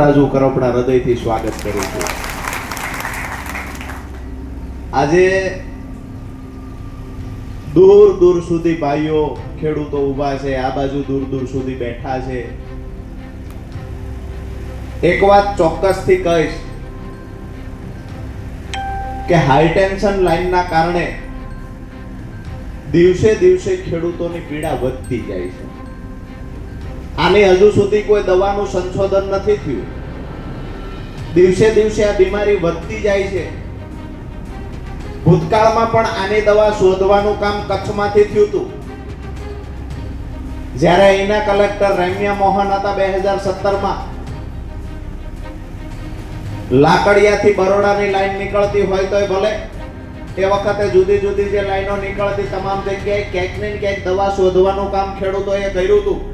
રાજુ કરપણા હૃદયથી સ્વાગત કરું છું. આજે દૂર દૂર સુધી ભાઈઓ ખેડૂતો ઊભા છે, આ બાજુ દૂર દૂર સુધી બેઠા છે. એક વાત ચોક્કસથી કહીશ કે હાઈ ટેન્શન લાઈનના કારણે દિવસે દિવસે ખેડૂતોની પીડા વધતી જાય છે. આની હજુ સુધી કોઈ દવાનું સંશોધન નથી થયું. દિવસે દિવસે આ બીમારી વધતી જાય છે. ભૂતકાળમાં પણ આની દવા શોધવાનું કામ કચ્છમાંથી થયું હતું. જ્યારે અહીંના કલેક્ટર રેમ્યા મોહન હતા બે હજાર સત્તરમાં. લાકડિયાથી બરોડાની લાઈન નીકળતી હોય તોય ભલે. એ વખતે જુદી જુદી જે લાઈનો નીકળતી તમામ જગ્યાએ ક્યાંક ને ક્યાંક દવા શોધવાનું કામ ખેડૂતોએ કર્યું હતું.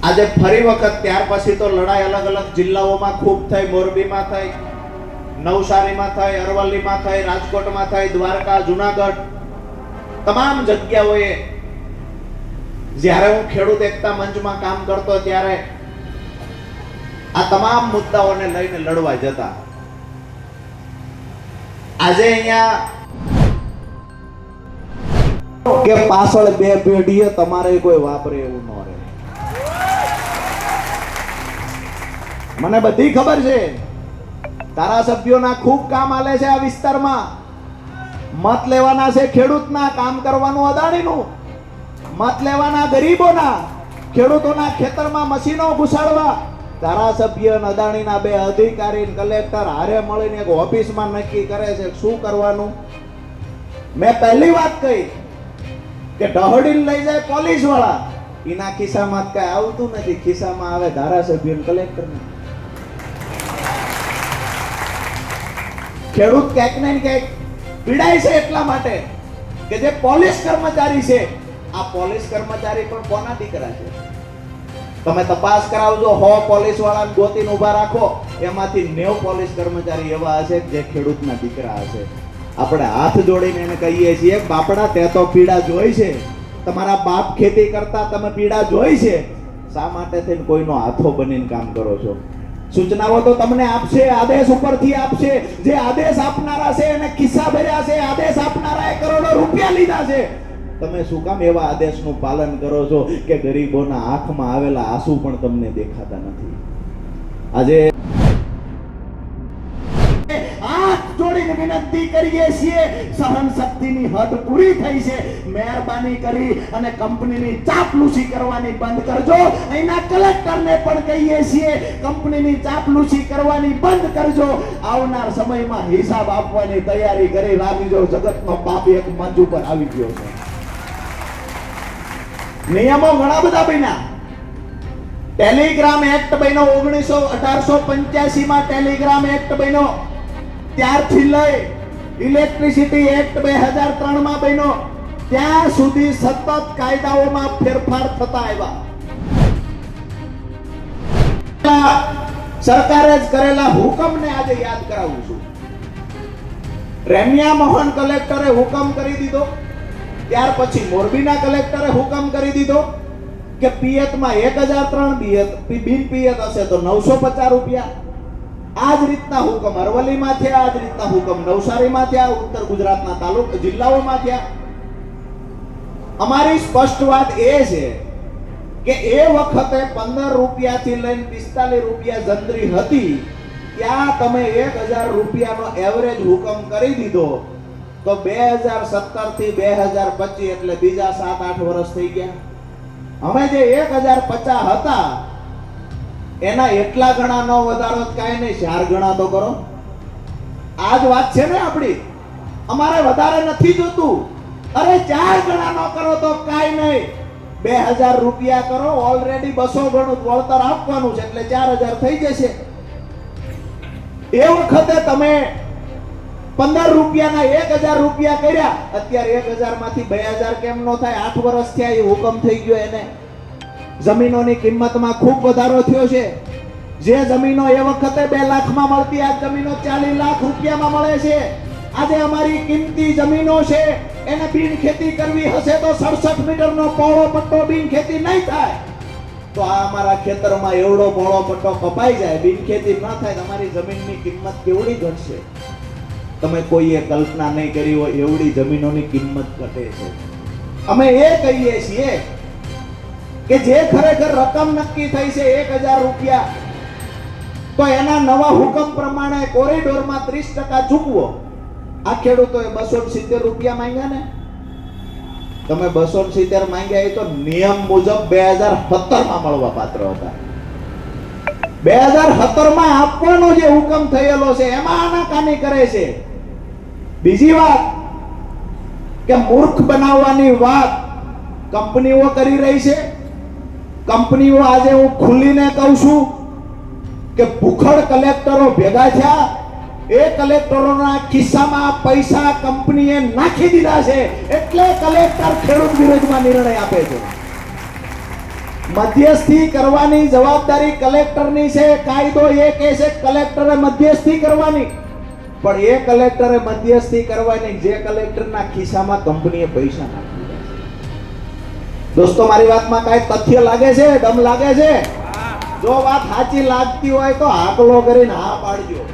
આજે ફરી વખત ત્યાર પછી તો લડાઈ અલગ અલગ જિલ્લાઓમાં ખૂબ થઈ, મોરબીમાં થઈ, નવસારીમાં થઈ, અરવલ્લીમાં થઈ, રાજકોટમાં થઈ, દ્વારકા, જુનાગઢ, તમામ જગ્યાઓએ જ્યારે હું ખેડૂત એકતા મંચમાં કામ કરતો ત્યારે આ તમામ મુદ્દાઓને લઈને લડવા જતા. આજે અહીંયા કે પાછળ બે પેઢીએ તમારે કોઈ વાપરે એવું ન મને બધી ખબર છે. ધારાસભ્યોના ખૂબ કામ આલે છે આ વિસ્તારમાં. મત લેવાના છે ખેડૂતના, કામ કરવાનું અદાણીનું. મત લેવાના ગરીબોના, ખેડૂતોના ખેતરમાં મશીનો ઘુસાડવા. ધારાસભ્ય અદાણીના બે અધિકારી કલેક્ટર હારે મળીને એક ઓફિસમાં નક્કી કરે છે શું કરવાનું. મેં પહેલી વાત કહી કે ઢહડીને લઈ જાય પોલીસવાળા એના ખિસ્સામાં કઈ આવતું નથી. ખિસ્સામાં આવે ધારાસભ્ય અને ખેડૂત ક્યાંક ને ક્યાંક પીડાય છે એટલા માટે કે જે પોલીસ કર્મચારી છે, આ પોલીસ કર્મચારી પણ કોના દીકરા છે? તમે તપાસ કરાવજો, હો પોલીસ વાળાને ગોતીને ઊભા રાખો. એમાંથી નેવ પોલીસ કર્મચારી એવા હશે જે ખેડૂતના દીકરા હશે. આપણે હાથ જોડીને એને કહીએ છીએ, બાપડા, તે તો પીડા જોઈ છે. તમારા બાપ ખેતી કરતા તમે પીડા જોઈ છે. શા માટે થઈને કોઈનો હાથો બનીને કામ કરો છો? સૂચનાઓ તો તમને આપશે, આદેશ ઉપરથી આપશે. જે આદેશ આપનારા છે, એને કિસ્સા ભર્યા છે, આદેશ આપનારાએ કરોડો રૂપિયા લીધા છે. તમે શું કામ એવા આદેશનું પાલન કરો છો કે ગરીબોના આંખમાં આવેલા આંસુ પણ તમને દેખાતા નથી? આજે વિનંતી કરીએ છીએ. સહન શક્તિની હદ પૂરી થઈ છે. મહેરબાની કરી અને કંપનીની ચાપલૂસી કરવાની બંધ કરજો. અહીંના કલેક્ટરને પણ કહીએ છીએ, કંપનીની ચાપલૂસી કરવાની બંધ કરજો. આવનાર સમયમાં હિસાબ આપવાની તૈયારી કરી રાખજો જગતનો બાપ એક મંચ ઉપર આવી ગયો છે. નિયમો ઘણા બધા બન્યા. ટેલિગ્રામ એક્ટ બન્યો ઓગણીસો અઢારસો પંચ્યાસી માં ટેલિગ્રામ એક્ટ બન્યો. ત્યારથી લઈ ઇલેક્ટ્રિસિટી એક્ટ બે હજાર ત્રણમાં બન્યો. ત્યાં સુધી સતત કાયદાઓમાં ફેરફાર થતા આવ્યા. સરકારે જ કરેલા હુકમને આજે યાદ કરાવું છું. રેમ્યા મોહન કલેક્ટરે હુકમ કરી દીધો. ત્યાર પછી મોરબીના કલેક્ટરે હુકમ કરી દીધો કે પિયતમાં એક હજાર ત્રણ બિયત બિન પિયત હશે તો નવસો પચાસ રૂપિયા. આ જ રીતના હુકમ અરવલ્લીમાં થયા આ જ રીતના હુકમ નવસારીમાં થયા, ઉત્તર ગુજરાતના તાલુકા જિલ્લાઓમાં થયા. અમારી સ્પષ્ટ વાત એ છે કે એ વખતે પંદર રૂપિયાથી લઈને પિસ્તાલીસ રૂપિયા જંદરી હતી, ત્યાં તમે એક હજાર રૂપિયાનો એવરેજ હુકમ કરી દીધો, તો બે હજાર સત્તરથી બે હજાર પચીસ એટલે બીજા સાત આઠ વર્ષ થઈ ગયા. અમે જે એક હજાર પચાસ હતા એના એટલા ગણા નો વધારો કાંઈ નહીં, ચાર ગણા તો કરો. આ જ વાત છે ને આપણી અમારે વધારે નથી જોતું. અરે ચાર ગણા ન કરો તો કાંઈ નહીં. બે હજાર રૂપિયા કરો ઓલરેડી બસો ગણું વળતર આપવાનું છે, એટલે ચાર હજાર થઈ જશે. એ વખતે તમે પંદર રૂપિયાના એક હજાર રૂપિયા કર્યા, અત્યારે એક હજારમાંથી બે હજાર કેમ નો થાય? આઠ વર્ષ થયા, એ હુકમ થઈ ગયો એને. જમીનોની કિંમતમાં ખૂબ વધારો થયો છે. જે જમીનો એ વખતે બે લાખમાં મળતી, આ જમીનો ચાલીસ લાખ રૂપિયામાં મળે છે. આજે અમારી કિંમતી જમીનો છે, એને બિન ખેતી કરવી હશે તો સડસઠ મીટરનો પહોળો પટ્ટો બિન ખેતી નહીં થાય. તો આ અમારા ખેતરમાં એવડો પહોળો પટ્ટો કપાઈ જાય, બિન ખેતી ન થાય તમારી જમીનની કિંમત કેવડી ઘટશે? તમે કોઈએ કલ્પના નહીં કરી હોય, એવડી જમીનોની કિંમત ઘટે છે. અમે એ કહીએ છીએ કે જે ખરેખર રકમ નક્કી થઈ છે એક હજાર રૂપિયા, તો એના નવા હુકમ પ્રમાણે કોરિડોરમાં ત્રીસ ટકા ચૂકવો. આ ખેડૂતોએ બસો સિત્તેર રૂપિયા માંગ્યા ને? તમે બસો સિત્તેર માંગ્યા એ તો નિયમ મુજબ બે હજાર સત્તરમાં મળવા પાત્ર હતા. બે હજાર સત્તરમાં આપવાનો જે હુકમ થયેલો છે, એમાં આનાકાની કરે છે. બીજી વાત કે મૂર્ખ બનાવવાની વાત કંપનીઓ કરી રહી છે. કંપનીઓ આજે હું ખુલ્લીને કહું છું કે ભૂખડ કલેક્ટરો ભેગા થયા. એ કલેક્ટરોના ખિસ્સામાં પૈસા કંપનીએ નાખી દીધા છે. એટલે કલેક્ટર ખેડૂત વિરોધમાં નિર્ણય આપે છે. મધ્યસ્થી કરવાની જવાબદારી કલેક્ટરની છે. કાયદો એ કહે છે, કલેક્ટરે મધ્યસ્થી કરવાની. પણ એ કલેક્ટરે મધ્યસ્થી કરવાની, જે કલેક્ટરના ખિસ્સામાં કંપનીએ પૈસા નાખી દીધા છે. દોસ્તો, મારી વાતમાં કાંઈ તથ્ય લાગે છે? દમ લાગે છે? જો વાત સાચી લાગતી હોય તો હાકલો કરીને હા પાડજો.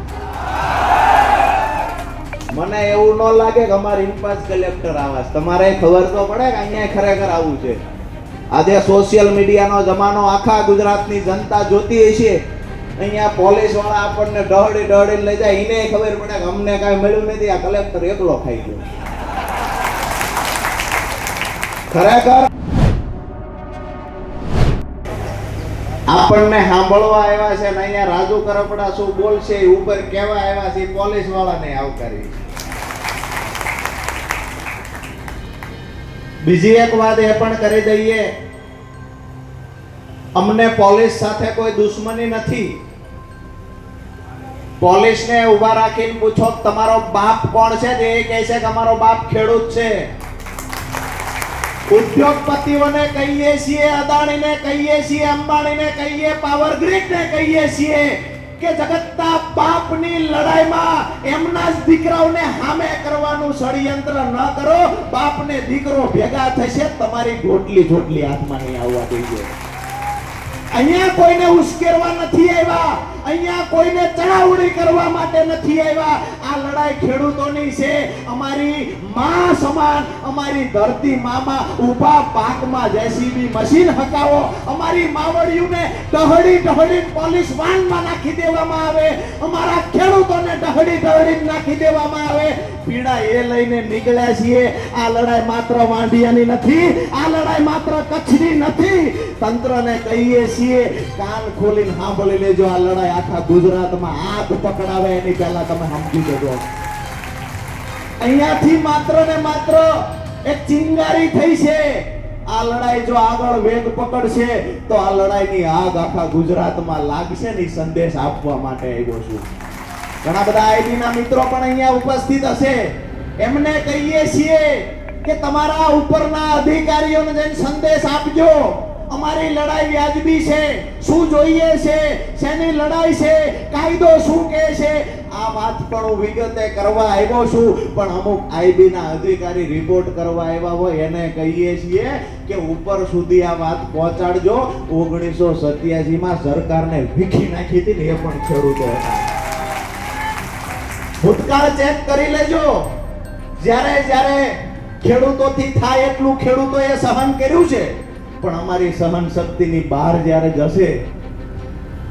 મને એવું ન લાગે કે અમારે ઇન્પાસ કલેક્ટર આવાસ તમારે ખબર તો પડે કે અહીંયા ખરેખર આવું છે. આજે સોશિયલ મીડિયાનો જમાનો, આખા ગુજરાતની જનતા જોતી હશે અહીંયા પોલીસવાળા આપણને ડહડી ડહડી લઈ જાય. એને ખબર પડે કે અમને કાંઈ મળ્યું નથી. આ કલેક્ટર એકલો ખાઈ ગયો. ખરેખર આપણને સાંભળવા આવ્યા છે ને અહીંયા રાજુ કરપડા શું બોલશે ઉપર કેવા આવ્યા છે પોલીસ વાળાને આવકારી બીજી એક વાત એ પણ કરી દઈએ. અમને પોલીસ સાથે કોઈ દુશ્મની નથી. પોલીસને ઊભા રાખીને પૂછો તમારો બાપ કોણ છે? તે એ કહે છે કે અમારો બાપ ખેડૂત છે. ઉદ્યોગપતિઓને કહીએ છીએ, અદાણીને કહીએ છીએ, અંબાણીને કહીએ પાવર ગ્રીડને કહીએ છીએ કે જગતના બાપની લડાઈમાં એમના જ દીકરાઓને હામે કરવાનું ષડયંત્ર ન કરો. બાપને દીકરો ભેગા થશે, તમારી ગોટલી જોટલી હાથમાં નહીં આવવા દઈએ અહીંયા કોઈને ઉશ્કેરવા નથી આવ્યા. અહીંયા કોઈને ચડાવણી કરવા માટે નથી આવ્યા. આ લડાઈ ખેડૂતોની છે. અમારી મા સમાન, અમારી ધરતી મામાં ઊભા પાકમાં જેસીબી મશીન હકાવો. અમારી માવડીઓને ડહડી ડહડી પોલીસ વાનમાં નાખી દેવામાં આવે. અમારા ખેડૂતોને ડહડી ડહડી નાખી દેવામાં આવે. પીડા એ લઈને નીકળ્યા છીએ. આ લડાઈ માત્ર વાંઢિયાની નથી, આ લડાઈ માત્ર કચ્છની નથી. તંત્રને કહીએ છીએ, કાન ખોલીને સાંભળી લેજો, આ લડાઈ આખા ગુજરાતમાં હાથ પકડાવે, એની પહેલા તમે સમજી જજો. અહીંયાથી માત્ર ને માત્ર એક ચિંગારી થઈ છે. આ લડાઈ જો આગળ વેગ પકડશે, તો આ લડાઈની આગ આખા ગુજરાતમાં લાગશે ને સંદેશ આપવા માટે આવ્યો છું. ઘણા બધા આઈબીના મિત્રો પણ અહીંયા ઉપસ્થિત હશે. એમને કહીએ છીએ કે તમારા ઉપરના અધિકારીઓને જઈને સંદેશ આપજો. અમારી લડાઈ વ્યાજબી છે. શું જોઈએ છે? શેની લડાઈ છે? કાયદો શું કહે છે? આ વાત પણ હું વિગતે કરવા આવ્યો છું. પણ અમુક આઈબી ના અધિકારી રિપોર્ટ કરવા આવ્યા હોય એને કહીએ છીએ કે ઉપર સુધી આ વાત પહોંચાડજો. ઓગણીસો સત્યાસી માં સરકારને વીખી નાખી હતી ને એ પણ ખેડૂતો હતા. ભૂતકાળ ચેક કરી લેજો. જ્યારે જ્યારે ખેડૂતોથી થાય એટલું ખેડૂતોએ સહન કર્યું છે, પણ અમારી સહન શક્તિની બહાર જ્યારે જશે,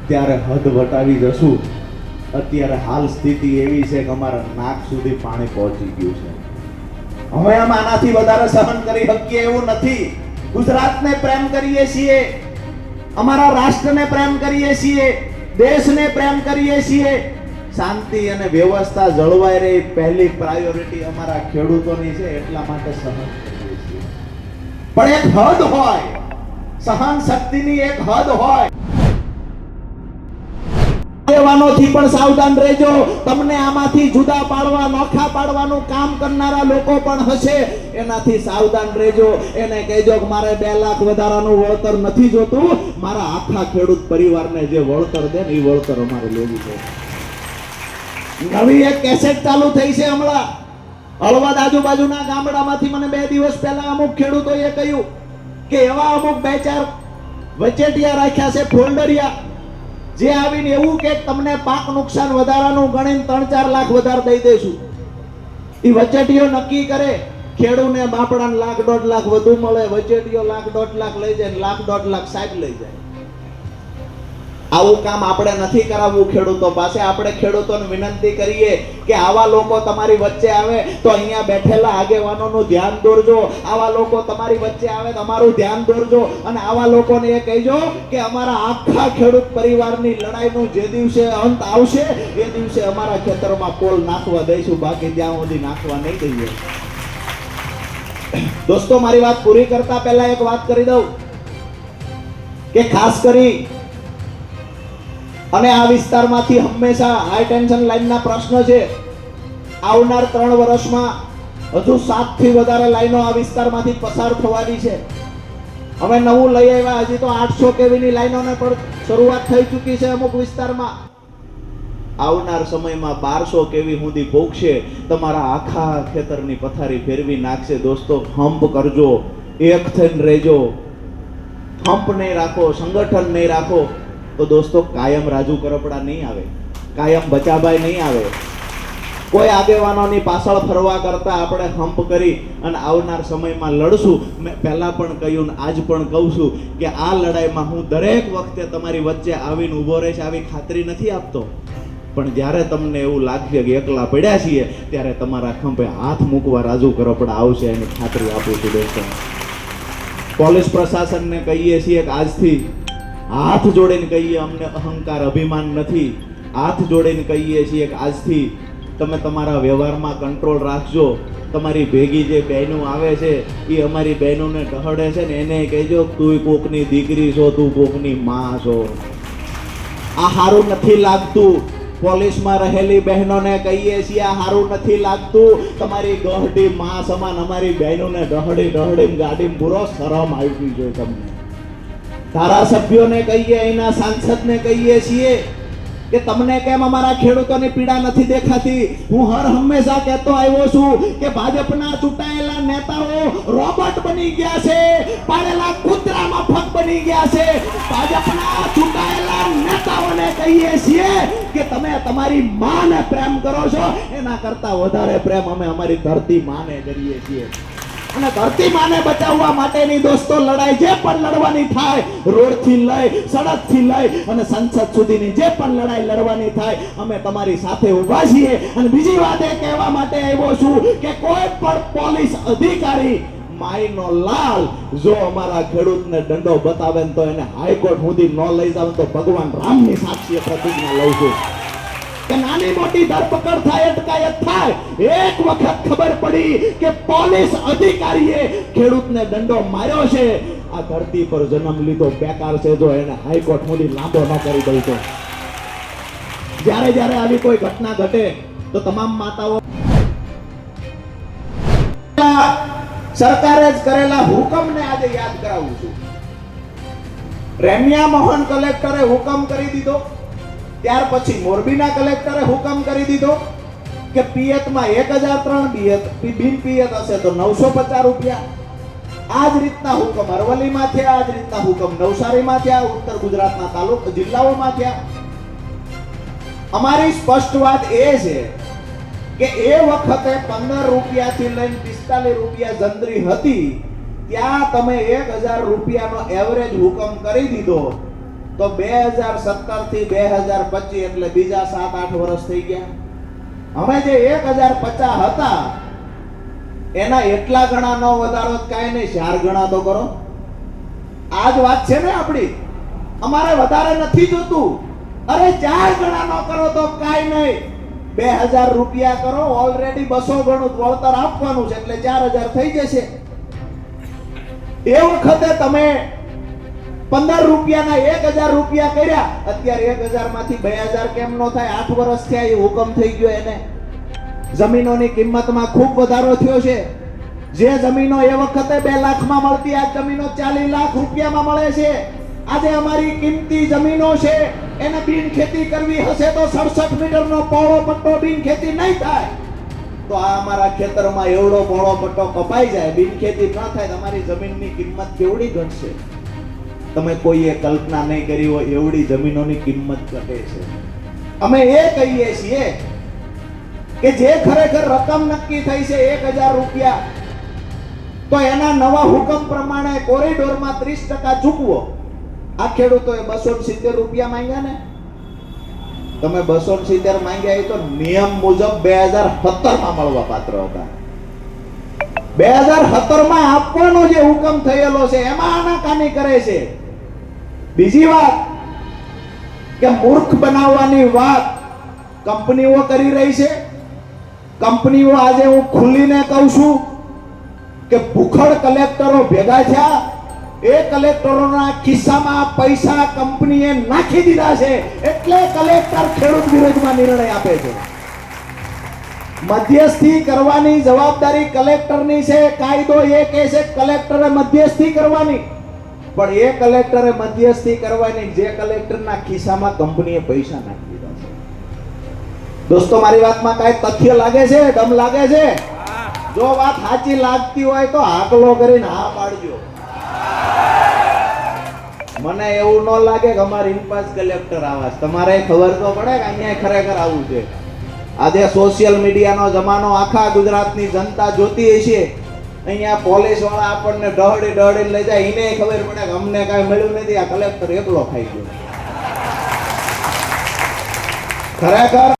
ત્યારે હદ વટાવી જશું. અત્યારે હાલ સ્થિતિ એવી છે કે અમારા નાક સુધી પાણી પહોંચી ગયું છે. હવે આમ આનાથી વધારે સહન કરી શકીએ એવું નથી. ગુજરાતને પ્રેમ કરીએ છીએ. અમારા રાષ્ટ્રને પ્રેમ કરીએ છીએ. દેશને પ્રેમ કરીએ છીએ. શાંતિ અને વ્યવસ્થા જળવાઈ રહે પહેલી પ્રાયોરિટી અમારા ખેડૂતોની છે, એટલા માટે સહન પણ એક હદ હોય, સહન શક્તિની એક હદ હોય. આગેવાનોથી પણ સાવધાન રહેજો. તમને આમાંથી જુદા પાડવા, નોખા પાડવાનું કામ કરનારા લોકો પણ હશે. એનાથી સાવધાન રહેજો. એને કહેજો કે મારે બે લાખ વધારાનું વળતર નથી જોતું. મારા આખા ખેડૂત પરિવારને જે વળતર દે ને એ વળતર અમારે લેવું છે. નવી એક કેસેટ ચાલુ થઈ છે હમણાં. હળવદ આજુબાજુના ગામડામાંથી મને બે દિવસ પહેલા અમુક ખેડૂતોએ કહ્યું કે એવા અમુક બે ચાર વચેટિયા રાખ્યા છે, ફોલ્ડરિયા, જે આવીને એવું કે તમને પાક નુકસાન વધારાનું ગણીને ત્રણ ચાર લાખ વધારે દઈ દઈશું. એ વચેટીઓ નક્કી કરે, ખેડૂને બાપડાને લાખ દોઢ લાખ વધુ મળે વચેટીઓ લાખ દોઢ લાખ લઈ જાય લાખ દોઢ લાખ સાહેબ લઈ જાય. આવું કામ આપણે નથી કરાવવું ખેડૂતો પાસે. આપણે ખેડૂતોને વિનંતી કરીએ કે આવા લોકો તમારી વચ્ચે આવે તો અહીંયા બેઠેલા આગેવાનોનું ધ્યાન દોરજો. આવા લોકો તમારી વચ્ચે આવે તમારું ધ્યાન દોરજો. અને આવા લોકોને એ કહેજો કે અમારા આખા ખેડૂત પરિવારની લડાઈનું જે દિવસે અંત આવશે, એ દિવસે અમારા ખેતરમાં પોલ નાખવા દઈશું. બાકી ત્યાં સુધી નાખવા નહીં દઈએ. દોસ્તો, મારી વાત પૂરી કરતા પહેલા એક વાત કરી દઉં. કે ખાસ કરી અને આ વિસ્તારમાંથી હંમેશા હાઈ ટેન્શન લાઈનના પ્રશ્ન છે. આવનાર ત્રણ વર્ષમાં હજુ સાતથી વધારે લાઈનો આ વિસ્તારમાંથી પસાર થવાની છે. હવે નવું લઈ આવ્યા, હજી તો આઠસો કેવીની લાઈનોને પણ શરૂઆત થઈ ચૂકી છે અમુક વિસ્તારમાં. આવનાર સમયમાં બારસો કેવી સુધી ભોગશે, તમારા આખા ખેતરની પથારી ફેરવી નાખશે. દોસ્તો, હંપ કરજો, એક થઈને રહેજો. હંપ નહીં રાખો, સંગઠન નહીં રાખો. તો દોસ્તો, કાયમ રાજુ કરપડા નહીં આવે. કાયમ બચાભાઈ નહીં આવે. કોઈ આગેવાનોની પાછળ ફરવા કરતા આપણે હંપ કરી અને આવનાર સમયમાં લડશું. મેં પહેલાં પણ કહ્યું આજ પણ કહું છું કે આ લડાઈમાં હું દરેક વખતે તમારી વચ્ચે આવીને ઊભો રહીશ, આવી ખાતરી નથી આપતો. પણ જ્યારે તમને એવું લાગશે કે એકલા પડ્યા છીએ, ત્યારે તમારા ખંભે હાથ મૂકવા રાજુ કરપડા આવશે એની ખાતરી આપું છું દોસ્તો. પોલીસ પ્રશાસનને કહીએ છીએ કે આજથી હાથ જોડીને કહીએ, અમને અહંકાર અભિમાન નથી. હાથ જોડીને કહીએ છીએ કે આજથી તમે તમારા વ્યવહારમાં કંટ્રોલ રાખજો. તમારી ભેગી જે બહેનો આવે છે, એ અમારી બહેનોને ટહડે છે ને એને કહેજો તું કોકની દીકરી છો, તું કોકની માં છો. આ સારું નથી લાગતું. પોલીસમાં રહેલી બહેનોને કહીએ છીએ, આ સારું નથી લાગતું. તમારી ગહડી માં સમાન અમારી બહેનોને ડહડી ડહડી ગાડી પૂરો શરમ આવી જોઈએ તમને. ધારાસભ્યોને કહીએ, એના સાંસદને કહીએ છીએ કે તમને કેમ અમારા ખેડૂતોની પીડા નથી દેખાતી? હું હર હંમેશા કહેતો આવ્યો છું કે ભાજપના ચૂંટાયેલા નેતાઓ રોબોટ બની ગયા છે, પાડેલા કૂતરામાં ફક બની ગયા છે. ભાજપના ચૂંટાયેલા નેતાઓને કહીએ છીએ કે તમે તમારી માને પ્રેમ કરો છો, એના કરતા વધારે પ્રેમ અમે અમારી ધરતી માને કરીએ છીએ. અને ધરતી માને બચાવવા માટેની દોસ્તો લડાઈ જે પણ લડવાની થાય, રોડથી લઈ, સડકથી લઈ અને સંસદ સુધીની જે પણ લડાઈ લડવાની થાય, અમે તમારી સાથે ઊભા છીએ. અને બીજી વાત એ કહેવા માટે આવ્યો છું કે કોઈ પણ પોલીસ અધિકારી માઈનો લાલ જો અમારા ખેડૂતને દંડો બતાવે તો એને હાઈકોર્ટ સુધી ન લઈ જાવ તો ભગવાન રામની સાક્ષી પ્રતિજ્ઞા લઉં છું. નાની મોટી ધરપકડ થાય, અટકાયત થાય. એક વખત ખબર પડી કે પોલીસ અધિકારીએ ખેડૂતને દંડો માર્યો છે. આ ધરતી પર જન્મ લીધો બેકાર છે, જો એને હાઈકોર્ટ સુધી લાંબો ન કરી દઉં તો. જ્યારે જ્યારે આવી કોઈ ઘટના ઘટે, તો તમામ માતાઓ સરકારે જ કરેલા હુકમને આજે યાદ કરાવું છું. રેમ્યા મોહન કલેક્ટરે હુકમ કરી દીધો. ત્યાર પછી મોરબીના કલેક્ટરે હુકમ કરી દીધો કે પિયતમાં એક હજાર ત્રણ બિયત બિન પિયત હશે તો નવસો પચાસ રૂપિયા. આ જ રીતના હુકમ અરવલ્લીમાં થયા આ જ રીતના હુકમ નવસારીમાં થયા, ઉત્તર ગુજરાતના તાલુકા જિલ્લાઓમાં થયા. અમારી સ્પષ્ટ વાત એ છે કે એ વખતે પંદર રૂપિયાથી લઈને પિસ્તાલીસ રૂપિયા જંદરી હતી, ત્યાં તમે એક હજાર રૂપિયાનો એવરેજ હુકમ કરી દીધો. તો બે હજાર સત્તરથી બે હજાર પચીસ એટલે બીજા સાત આઠ વર્ષ થઈ ગયા. હવે જે એક હજાર પચાસ હતા, એના એટલા ગણા નો વધારો કાંઈ નહીં, ચાર ગણા તો કરો. આ જ વાત છે ને આપણી. અમારે વધારે નથી જોતું. અરે ચાર ગણા નો કરો તો કાંઈ નહીં. બે હજાર રૂપિયા કરો ઓલરેડી બસો ગણું વળતર આપવાનું છે, એટલે ચાર હજાર થઈ જશે. એ વખતે તમે પંદર રૂપિયાના એક હજાર રૂપિયા કર્યા. અત્યારે એક હજારમાંથી બે હજાર કેમ નો થાય? આઠ વર્ષ થયા, એ હુકમ થઈ ગયો એને. જમીનોની કિંમતમાં ખૂબ વધારો થયો છે. જે જમીનો એ વખતે બે લાખમાં મળતી, આ જમીનો ચાલીસ લાખ રૂપિયામાં મળે છે. આજે અમારી કિંમતી જમીનો છે, એને બિન ખેતી કરવી હશે તો સડસઠ મીટરનો પહોળો પટ્ટો બિન ખેતી નહીં થાય. તો આ અમારા ખેતરમાં એવડો પહોળો પટ્ટો કપાઈ જાય. બિન ખેતી ન થાય, તમારી જમીનની કિંમત કેવડી ઘટશે? તમે કોઈએ કલ્પના નહીં કરી હોય, એવડી જમીનોની કિંમત ઘટે છે. અમે એ કહીએ છીએ કે જે ખરેખર રકમ નક્કી થઈ છે એક હજાર રૂપિયા, તો એના નવા હુકમ પ્રમાણે કોરિડોરમાં ત્રીસ ટકા ચૂકવો. આ ખેડૂતોએ બસો સિત્તેર રૂપિયા માંગ્યા ને? તમે બસો સિત્તેર માંગ્યા એ તો નિયમ મુજબ બે હજાર સત્તરમાં મળવા પાત્ર હતા. બે હજાર સત્તરમાં આપવાનો જે હુકમ થયેલો છે, એમાં આનાકાની કરે છે? બીજી વાત કે મૂર્ખ બનાવવાની વાત કંપનીઓ કરી રહી છે. કંપનીઓ આજે હું ખુલ્લીને કહું છું કે ભૂખડ કલેક્ટરો ભેગા થયા. એ કલેક્ટરોના ખિસ્સામાં પૈસા કંપનીએ નાખી દીધા છે. એટલે કલેક્ટર ખેડૂત વિરોધમાં નિર્ણય આપે છે. મધ્યસ્થી કરવાની જવાબદારી કલેક્ટરની છે. કાયદો એ કહે છે, કલેક્ટરે મધ્યસ્થી કરવાની. પણ એ કલેક્ટરે મધ્યસ્થી કરવાની જે કલેક્ટરના ખિસ્સામાં કંપનીએ પૈસા નાખી દીધા છે. દોસ્તો, મારી વાતમાં કાંઈ તથ્ય લાગે છે? દમ લાગે છે? જો વાત સાચી લાગતી હોય તો હાકલો કરીને હા પાડજો. મને એવું ન લાગે કે અમારે ઇન્પાસ કલેક્ટર આવા તમારે ખબર તો પડે કે અહીંયા ખરેખર આવું છે. આજે સોશિયલ મીડિયાનો જમાનો આખા ગુજરાતની જનતા જોતી હશે. અહીંયા પોલીસવાળા આપણને દોડી દોડી લઈ જાય. એને ખબર પડે કે અમને કાંઈ મળ્યું નથી. આ કલેક્ટર એકલો ખાઈ ગયો. ખરેખર